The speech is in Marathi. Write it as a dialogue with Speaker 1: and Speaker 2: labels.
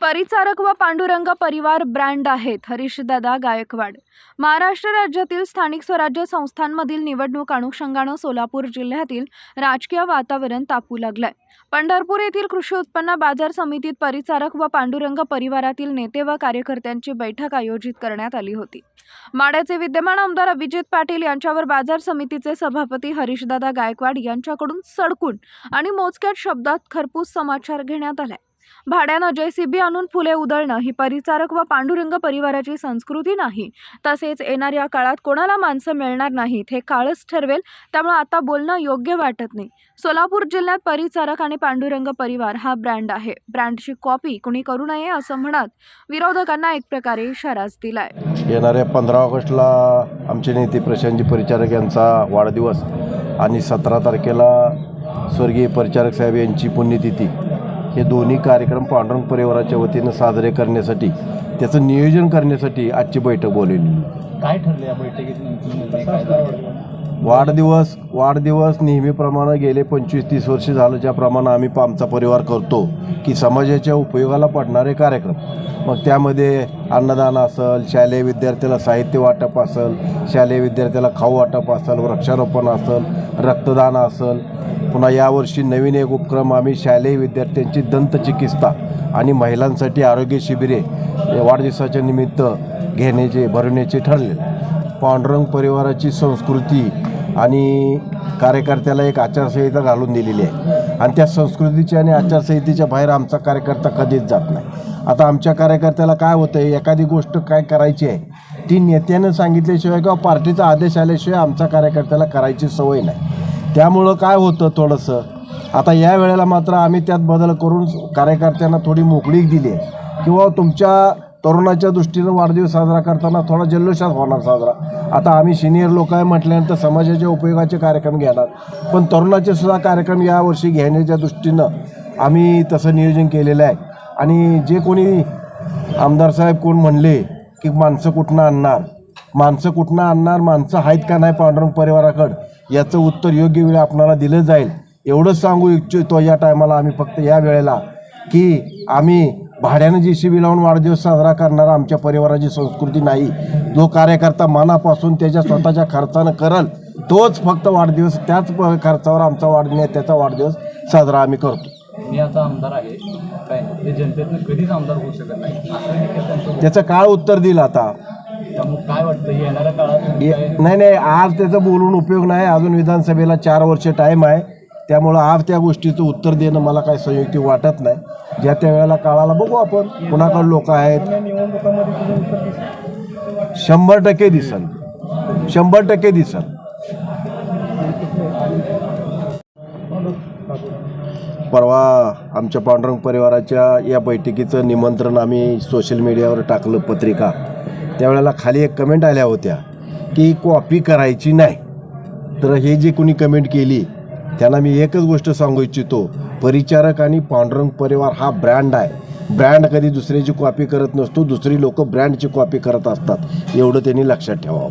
Speaker 1: परिचारक व पांडुरंग परिवार ब्रँड आहेत. हरीशदादा गायकवाड. महाराष्ट्र राज्यातील स्थानिक स्वराज्य संस्थांमधील निवडणूक अनुषंगानं सोलापूर जिल्ह्यातील राजकीय वातावरण तापू लागलंय. पंढरपूर येथील कृषी उत्पन्न बाजार समितीत परिचारक व पांडुरंग परिवारातील नेते व कार्यकर्त्यांची बैठक आयोजित करण्यात आली होती. माड्याचे विद्यमान आमदार अभिजित पाटील यांच्यावर बाजार समितीचे सभापती हरीशदादा गायकवाड यांच्याकडून सडकून आणि मोजक्यात शब्दात खरपूस समाचार घेण्यात आलाय. भाड्यानं जेसीबी आणून फुले उधळणं ही परिचारक व पांडुरंग परिवाराची संस्कृती नाही. तसेच येणाऱ्या काळात कोणाला माणसं मिळणार नाहीत हे काळच ठरवेल त्यामुळे आता बोलणं योग्य वाटत नाही. सोलापूर जिल्ह्यात परिचारक आणि पांडुरंग परिवार हा ब्रँड आहे. ब्रँडची कॉपी कुणी करू नये असं म्हणत विरोधकांना एक प्रकारे इशाराच दिलाय.
Speaker 2: येणाऱ्या पंधरा ऑगस्टला आमचे नेते प्रशांतजी परिचारक यांचा वाढदिवस आणि सतरा तारखेला स्वर्गीय परिचारक साहेब यांची पुण्यतिथी. हे दोन्ही कार्यक्रम पांडुरंग परिवाराच्या वतीनं साजरे करण्यासाठी त्याचं नियोजन करण्यासाठी आजची बैठक बोलवली
Speaker 3: काय ठरलं या बैठकीत झाला?
Speaker 2: वाढदिवस वाढदिवस नेहमीप्रमाणे गेले पंचवीस तीस वर्ष झालं ज्याप्रमाणे आम्ही आमचा परिवार करतो की समाजाच्या उपयोगाला पडणारे कार्यक्रम. मग त्यामध्ये अन्नदान असेल शालेय विद्यार्थ्याला साहित्य वाटप असेल शालेय विद्यार्थ्याला खाऊ वाटप असेल वृक्षारोपण असेल रक्तदान असेल पुन्हा यावर्षी नवीन एक उपक्रम आम्ही शालेय विद्यार्थ्यांची दंतचिकित्सा आणि महिलांसाठी आरोग्य शिबिरे वाढदिवसाच्या निमित्त घेण्याचे भरवण्याचे ठरले पांडुरंग परिवाराची संस्कृती आणि कार्यकर्त्याला एक आचारसंहिता घालून दिलेली आहे. आणि त्या संस्कृतीच्या आणि आचारसंहितेच्या बाहेर आमचा कार्यकर्ता कधीच जात नाही. आता आमच्या कार्यकर्त्याला काय होतं आहे एखादी गोष्ट काय करायची आहे? ती नेत्यानं सांगितल्याशिवाय किंवा पार्टीचा आदेश आल्याशिवाय आमच्या कार्यकर्त्याला करायची सवय नाही. त्यामुळं काय होतं थोडंसं? आता या वेळेला मात्र आम्ही त्यात बदल करून कार्यकर्त्यांना थोडी मोकळीक दिली आहे. किंवा तुमच्या तरुणाच्या दृष्टीनं वाढदिवस साजरा करताना थोडा जल्लोषात होणार साजरा. आता आम्ही सिनियर लोक आहे म्हटल्यानंतर समाजाच्या उपयोगाचे कार्यक्रम घेणार. पण तरुणाचे सुद्धा कार्यक्रम यावर्षी घेण्याच्या दृष्टीनं आम्ही तसं नियोजन केलेलं आहे. आणि जे कोणी आमदार साहेब कोण म्हणले की माणसं कुठनं आणणार? माणसं कुठनं आणणार माणसं आहेत का नाही पांडुरंग परिवाराकडं? याचं उत्तर योग्य वेळी आपणाला दिलं जाईल. एवढंच सांगू इच्छितो या टायमाला आम्ही फक्त या वेळेला की आम्ही भाड्यानं जी सी बी लावून वाढदिवस साजरा करणारा आमच्या परिवाराची संस्कृती नाही. जो कार्यकर्ता मनापासून त्याच्या स्वतःच्या खर्चानं करल तोच फक्त वाढदिवस त्याच प- खर्चावर आमचा वाढ त्याचा वाढदिवस साजरा आम्ही करतो.
Speaker 3: मी आता आमदार आहे. काय? ते जनतेतनं कधीच आमदार होऊ शकत नाही. असं देखील त्यांचं
Speaker 2: त्याचं काळ उत्तर दिल आता.
Speaker 3: त्यामुळे काय वाटतं येणाऱ्या काळात
Speaker 2: ये-
Speaker 3: काय-
Speaker 2: नाही नाही आज त्याचं बोलून उपयोग नाही. अजून विधानसभेला चार वर्ष टाईम आहे. त्यामुळं आज त्या गोष्टीचं उत्तर देणं मला काही संयुक्ती वाटत नाही. ज्या त्या वेळेला काळाला बघू आपण. कुणाकडे लोक आहेत? शंभर टक्के दिसल. शंभर टक्के दिसल. परवा आमच्या पांडुरंग परिवाराच्या या बैठकीचं निमंत्रण आम्ही सोशल मीडियावर टाकलं पत्रिका. त्यावेळेला खाली एक कमेंट आल्या होत्या की कॉपी करायची नाही. तर हे जे कोणी कमेंट केली त्यांना मी एकच गोष्ट सांगू इच्छितो. परिचारक आणि पांडुरंग परिवार हा ब्रँड आहे. ब्रँड कधी दुसऱ्याची कॉपी करत नसतो दुसरी लोक ब्रँडची कॉपी करत असतात. एवढं त्यांनी लक्षात ठेवावं.